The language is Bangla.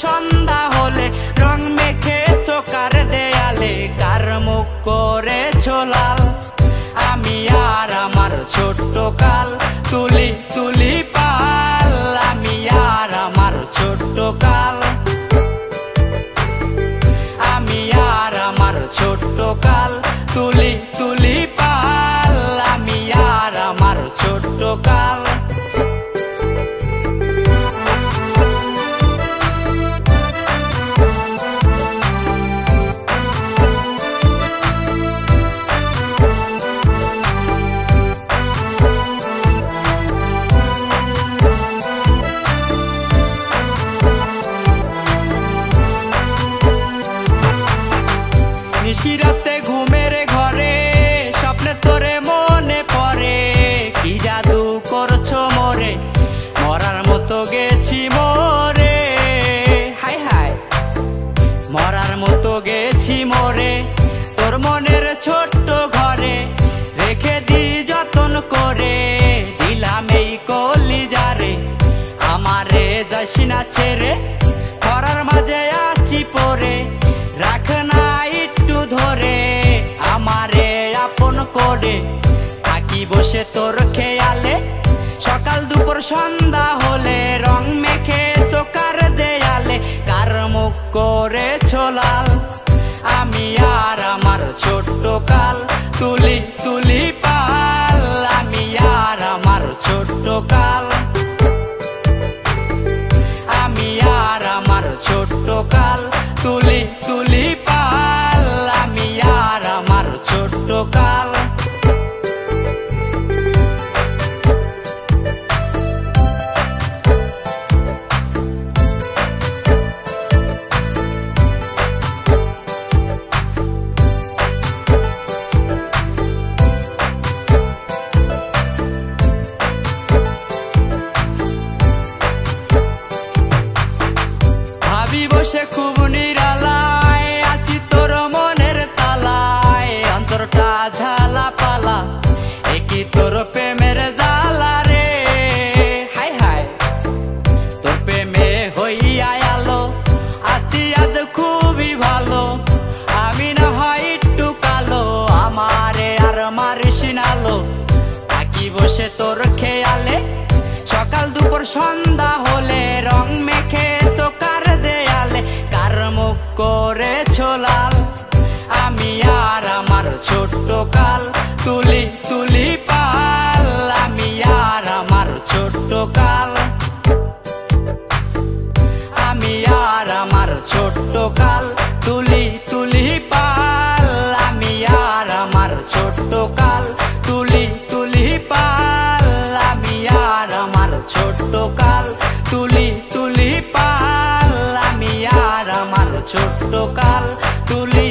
সন্ধ্যা হলে রং মেখে চোকার দেয়ালে কার মুখ করে ছোলাল আমি আর আমার ছোট্ট কাল তুলি তুলি মনের ছোট্ট ঘরে রেখে দি যতন করে। দিলাম এই কলি যারে আমারে যাস না ছেড়ে খরার মাঝে আছি পরে রাখ না একটু ধরে, আমারে আপন করে। থাকি বসে তোর খেয়ালে, সকাল দুপুর সন্ধ্যা হলে রং মেখে চোকার দেয়ালে। কার মুখ করে ছোলাল, আমি আর কাল, তুলি তুলি পাল, আমি আর আমার ছোট্ট কাল। আমি আর আমার ছোট্ট কাল, তুলি তুলি পাল। ঝালা পালা, একই তোর প্রেমের জালা রে। হাই হাই। তোর প্রেমে হইয়া আলো আছি আজ খুবই ভালো। আমি না হয় একটু কালো, আমারে আর মারিস নালো থাকি বসে তোর খেয়ালে, সকাল দুপুর সন্ধ্যা হলে রং শিউলি পাল ছোট্ট কাল আমি ছোট্ট কাল তুলি পাল ছোট্ট কাল তুলি পাল আমি ছোট্ট কাল তুলি তুলি পাল আমি ছোট্ট কাল তুলি